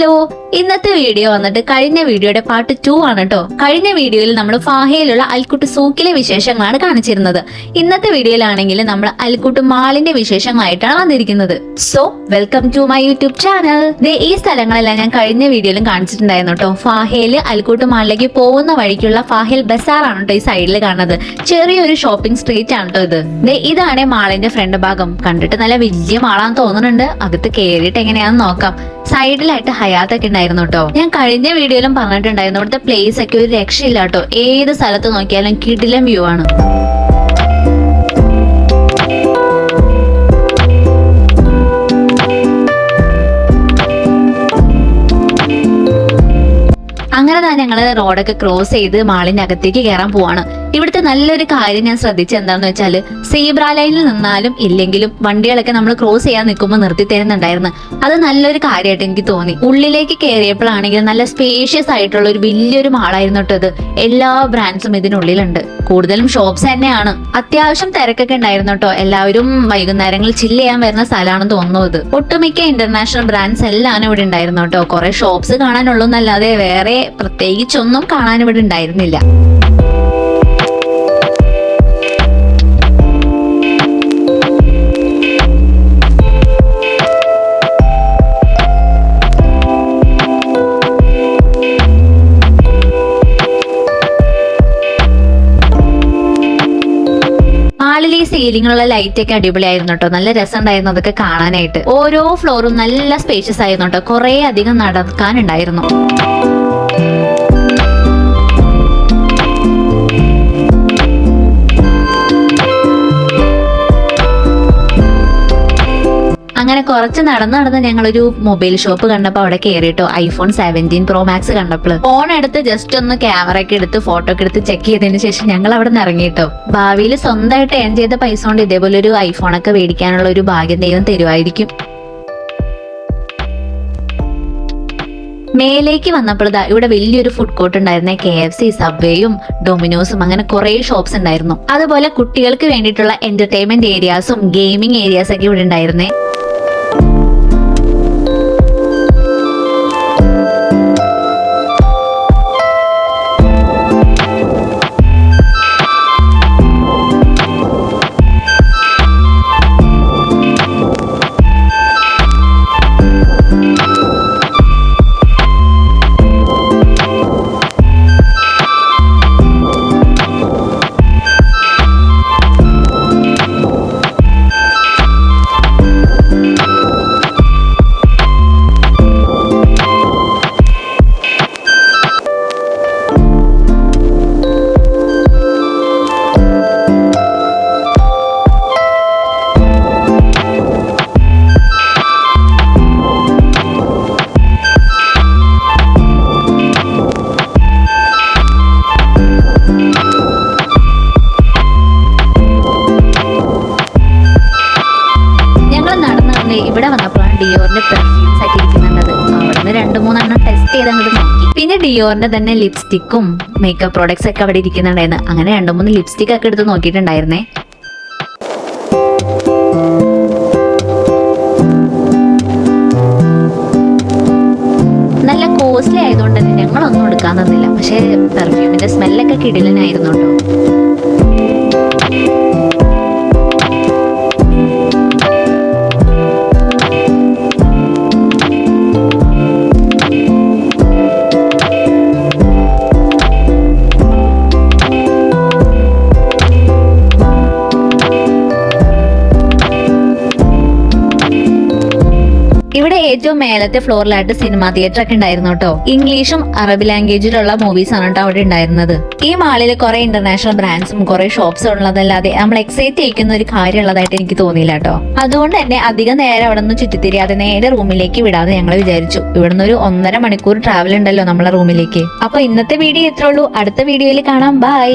Hello ഇന്നത്തെ video വന്നിട്ട് കഴിഞ്ഞ വീഡിയോയുടെ പാർട്ട് ടു ആണ് കേട്ടോ കഴിഞ്ഞ വീഡിയോയിൽ നമ്മൾ ഫാഹയിലുള്ള അൽക്കുട്ട് സൂക്കിലെ വിശേഷങ്ങളാണ് കാണിച്ചിരുന്നത്. ഇന്നത്തെ വീഡിയോയിലാണെങ്കിൽ നമ്മൾ അൽക്കുട്ട് മാളിന്റെ വിശേഷമായിട്ടാണ് വന്നിരിക്കുന്നത്. So welcome to my YouTube channel ദേ ഈ സ്ഥലങ്ങളെല്ലാം ഞാൻ കഴിഞ്ഞ വീഡിയോയിലും കാണിച്ചിട്ടുണ്ടായിരുന്നു കേട്ടോ ഫാഹയിൽ അൽക്കുട്ട് മാളിലേക്ക് പോകുന്ന വഴിക്കുള്ള ഫാഹയിൽ ബസാർ ആണ് കേട്ടോ ഈ സൈഡിൽ കാണുന്നത്. ചെറിയൊരു ഷോപ്പിംഗ് സ്ട്രീറ്റ് ആണ് കേട്ടോ ഇത്. ദേ ഇതാണ് മാളിന്റെ ഫ്രണ്ട് ഭാഗം. കണ്ടിട്ട് നല്ല വലിയ മാളാന്ന് തോന്നുന്നുണ്ട്. അകത്ത് കേറിയിട്ട് എങ്ങനെയാന്ന് നോക്കാം. സൈഡിലായിട്ട് ഹയാത്തൊക്കെ ഉണ്ടായിരുന്നു കേട്ടോ ഞാൻ കഴിഞ്ഞ വീഡിയോയിലും പറഞ്ഞിട്ടുണ്ടായിരുന്നു അവിടുത്തെ പ്ലേസ് ഒക്കെ ഒരു രക്ഷയില്ല കേട്ടോ ഏത് സ്ഥലത്ത് നോക്കിയാലും കിടിലം വ്യൂ ആണ്. അങ്ങനെ തന്നെ ഞങ്ങൾ റോഡൊക്കെ ക്രോസ് ചെയ്ത് മാളിന്റെ അകത്തേക്ക് കയറാൻ പോവാണ്. ഇവിടുത്തെ നല്ലൊരു കാര്യം ഞാൻ ശ്രദ്ധിച്ചത് എന്താണെന്ന് വെച്ചാൽ സീബ്ര ലൈനിൽ നിന്നാലും ഇല്ലെങ്കിലും വണ്ടികളൊക്കെ നമ്മൾ ക്രോസ് ചെയ്യാൻ നിൽക്കുമ്പോൾ നിർത്തി തരുന്നുണ്ടായിരുന്നു. അത് നല്ലൊരു കാര്യമായിട്ട് എനിക്ക് തോന്നി. ഉള്ളിലേക്ക് കയറിയപ്പോഴാണെങ്കിൽ നല്ല സ്പേഷ്യസ് ആയിട്ടുള്ള ഒരു വലിയൊരു മാളായിരുന്നു കേട്ടത് എല്ലാ ബ്രാൻഡ്സും ഇതിനുള്ളിലുണ്ട്. കൂടുതലും ഷോപ്സ് തന്നെയാണ്. അത്യാവശ്യം തിരക്കൊക്കെ ഉണ്ടായിരുന്നു കേട്ടോ. എല്ലാവരും വൈകുന്നേരങ്ങളിൽ ചില്ല് ചെയ്യാൻ വരുന്ന സ്ഥലമാണെന്ന് തോന്നുന്നത് ഒട്ടുമിക്ക ഇന്റർനാഷണൽ ബ്രാൻഡ്സ് എല്ലാം ഇവിടെ ഉണ്ടായിരുന്നു കേട്ടോ. കുറെ ഷോപ്സ് കാണാനുള്ളൂ എന്നല്ലാതെ വേറെ പ്രത്യേകിച്ചൊന്നും കാണാൻ ഇവിടെ ഉണ്ടായിരുന്നില്ല. സീലിംഗിലുള്ള സീലിങ്ങിലുള്ള ലൈറ്റ് ഒക്കെ അടിപൊളിയായിരുന്നു കേട്ടോ നല്ല രസമുണ്ടായിരുന്നു അതൊക്കെ കാണാനായിട്ട്. ഓരോ ഫ്ലോറും നല്ല സ്പേഷ്യസ് ആയിരുന്നു കേട്ടോ കുറെ അധികം നടക്കാനുണ്ടായിരുന്നു. അങ്ങനെ കുറച്ച് നടന്ന് നടന്ന് ഞങ്ങളൊരു മൊബൈൽ ഷോപ്പ് കണ്ടപ്പോൾ അവിടെ കയറിയിട്ടോ ഐഫോൺ സെവന്റീൻ പ്രോ മാക്സ് കണ്ടപ്പോൾ ഫോൺ എടുത്ത് ജസ്റ്റ് ഒന്ന് ക്യാമറ ഒക്കെ എടുത്ത് ഫോട്ടോ ഒക്കെ എടുത്ത് ചെക്ക് ചെയ്തതിന് ശേഷം ഞങ്ങൾ അവിടെ നിന്ന് ഇറങ്ങിയിട്ടോ. ഭാവിയിൽ സ്വന്തമായിട്ട് ഏൺ ചെയ്ത പൈസ കൊണ്ട് ഇതേപോലെ ഒരു ഐഫോൺ ഒക്കെ മേടിക്കാനുള്ള ഒരു ഭാഗ്യം ദൈവം തരുമായിരിക്കും. മേലേക്ക് വന്നപ്പോൾ ഇവിടെ വലിയൊരു ഫുഡ് കോർട്ട് ഉണ്ടായിരുന്നേ കെ എഫ് സി സബ്വേയും ഡൊമിനോസും അങ്ങനെ കുറെ ഷോപ്സ് ഉണ്ടായിരുന്നു. അതുപോലെ കുട്ടികൾക്ക് വേണ്ടിയിട്ടുള്ള എന്റർടൈൻമെന്റ് ഏരിയാസും ഗെയിമിംഗ് ഏരിയാസ് ഒക്കെ ഇവിടെ ഉണ്ടായിരുന്നേ. വന്നപ്പോഴാണ് ഡിയോറിന്റെ പെർഫ്യൂംസ് ആയിട്ട് ഇരിക്കുന്നുണ്ടത് അവിടുന്ന് രണ്ട് മൂന്നെണ്ണം ടെസ്റ്റ് ചെയ്ത് അങ്ങോട്ട് നോക്കി. പിന്നെ ഡിയോറിന്റെ തന്നെ ലിപ്സ്റ്റിക്കും മേക്കപ്പ് പ്രോഡക്ട്സ് ഒക്കെ അവിടെ ഇരിക്കുന്നുണ്ടായിരുന്നു. അങ്ങനെ രണ്ട് മൂന്ന് ലിപ്സ്റ്റിക് ഒക്കെ എടുത്ത് നോക്കിയിട്ടുണ്ടായിരുന്നേ. നല്ല കോസ്റ്റ്ലി ആയതുകൊണ്ട് തന്നെ ഞങ്ങളൊന്നും എടുക്കാൻ തന്നില്ല. പക്ഷേ പെർഫ്യൂമിന്റെ സ്മെല്ലൊക്കെ കിടിലനായിരുന്നു കേട്ടോ. ഇവിടെ ഏറ്റവും മേലത്തെ ഫ്ലോറിലായിട്ട് സിനിമാ തിയേറ്റർ ഒക്കെ ഉണ്ടായിരുന്നു കേട്ടോ ഇംഗ്ലീഷും അറബി ലാംഗ്വേജിലുള്ള മൂവീസ് ആണ് കേട്ടോ അവിടെ ഉണ്ടായിരുന്നത്. ഈ മാളിൽ കുറെ ഇന്റർനാഷണൽ ബ്രാൻഡ്സും കുറെ ഷോപ്സും ഉള്ളതല്ലാതെ നമ്മൾ എക്സൈറ്റ് ചെയ്യിക്കുന്ന ഒരു കാര്യം ഉള്ളതായിട്ട് എനിക്ക് തോന്നിയില്ല കേട്ടോ അതുകൊണ്ട് തന്നെ അധികം നേരം അവിടെ നിന്ന് ചുറ്റിത്തിരിയാതെ നേരെ റൂമിലേക്ക് വിടാതെ ഞങ്ങൾ വിചാരിച്ചു. ഇവിടുന്ന് ഒരു ഒന്നര മണിക്കൂർ ട്രാവൽ ഉണ്ടല്ലോ നമ്മളെ റൂമിലേക്ക്. അപ്പൊ ഇന്നത്തെ വീഡിയോ ഇത്രേ ഉള്ളൂ. അടുത്ത വീഡിയോയിൽ കാണാം. ബൈ